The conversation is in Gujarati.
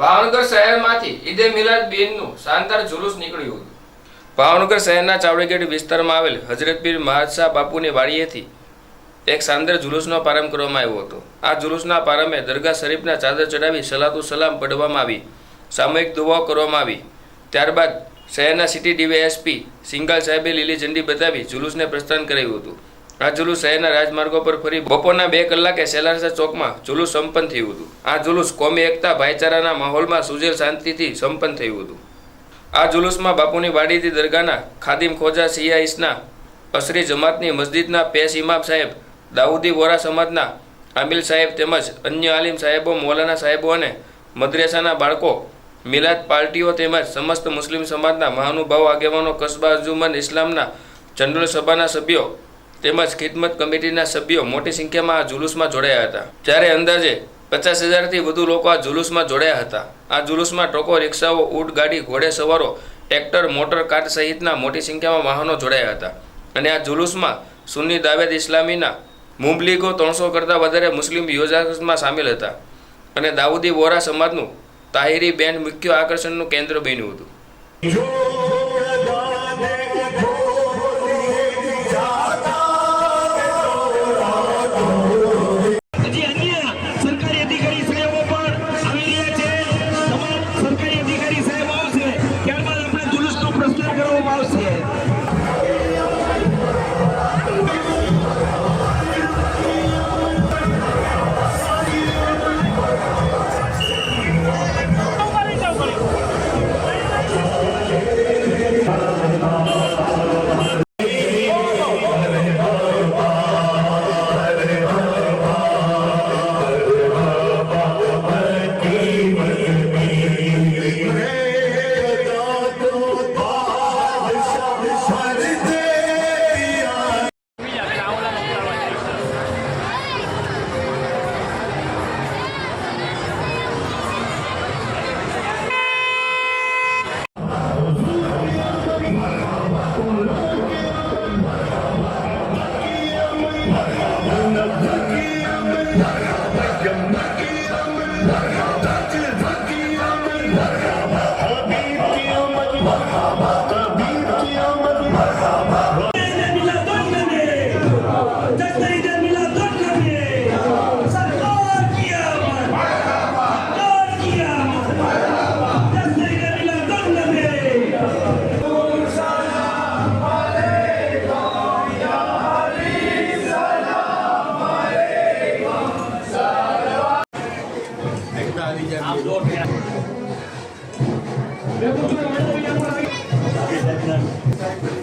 ભાવનગર શહેરમાંથી ઈદે મિલાદ બીનનું શાનદાર જુલુસ નીકળ્યું હતું. ભાવનગર શહેરના ચાવડીગેટ વિસ્તારમાં આવેલ હજરત પીર મહાદશાહ બાપુની વાડીએથી એક શાનદાર જુલુસનો પ્રારંભ કરવામાં આવ્યો હતો. આ જુલુસના પ્રારંભે દરગાહ શરીફના ચાદર ચડાવી સલાતુ સલામ પઢવામાં આવી, સામૂહિક દુવાઓ કરવામાં આવી. ત્યારબાદ શહેરના સિટી ડીવાયએસપી સિંગલ સાહેબે લીલી ઝંડી બતાવી જુલુસને પ્રસ્થાન કરાવ્યું હતું. આ જુલુસ શહેરના રાજમાર્ગો પર ફરી બપોરના બે કલાકે સેલારસા ચોકમાં જુલુસ સંપન્ન થયું હતું. આ જુલુસ કોમી એકતા ભાઈચારાના માહોલમાં સુજેલ શાંતિથી સંપન્ન થયું હતું. આ જુલુસમાં બાપુની વાડીથી દરગાહના ખાદિમ ખોજા સિયાઈસના અસરી જમાતની મસ્જિદના પેશ ઇમામ સાહેબ, દાઉદી વોરા સમાજના આમિલ સાહેબ તેમજ અન્ય આલિમ સાહેબો, મૌલાના સાહેબો અને મદ્રેસાના બાળકો, મિલાદ પાર્ટીઓ તેમજ સમસ્ત મુસ્લિમ સમાજના મહાનુભાવ આગેવાનો કસબા અજુમન ઇસ્લામના જનરલ સભાના સભ્યો તેમજ ખિદમત કમિટીના સભ્યો મોટી સંખ્યામાં આ જુલુસમાં જોડાયા હતા. જ્યારે અંદાજે પચાસ હજારથી વધુ લોકો આ જુલુસમાં જોડાયા હતા. આ જુલુસમાં ટ્રકો રિક્ષાઓ, ઊંટ, ગાડી, ઘોડે સવારો, ટ્રેક્ટર, મોટર, કાર સહિતના મોટી સંખ્યામાં વાહનો જોડાયા હતા. અને આ જુલુસમાં સુન્ની દાવેદ ઇસ્લામીના મુબલીગો ત્રણસો કરતાં વધારે મુસ્લિમ યોજામાં સામેલ હતા. અને દાઉદી વોરા સમાજનું તાહિરી બેન્ડ મુખ્ય આકર્ષણનું કેન્દ્ર બન્યું હતું. Vamos lá, vamos lá. Thank you.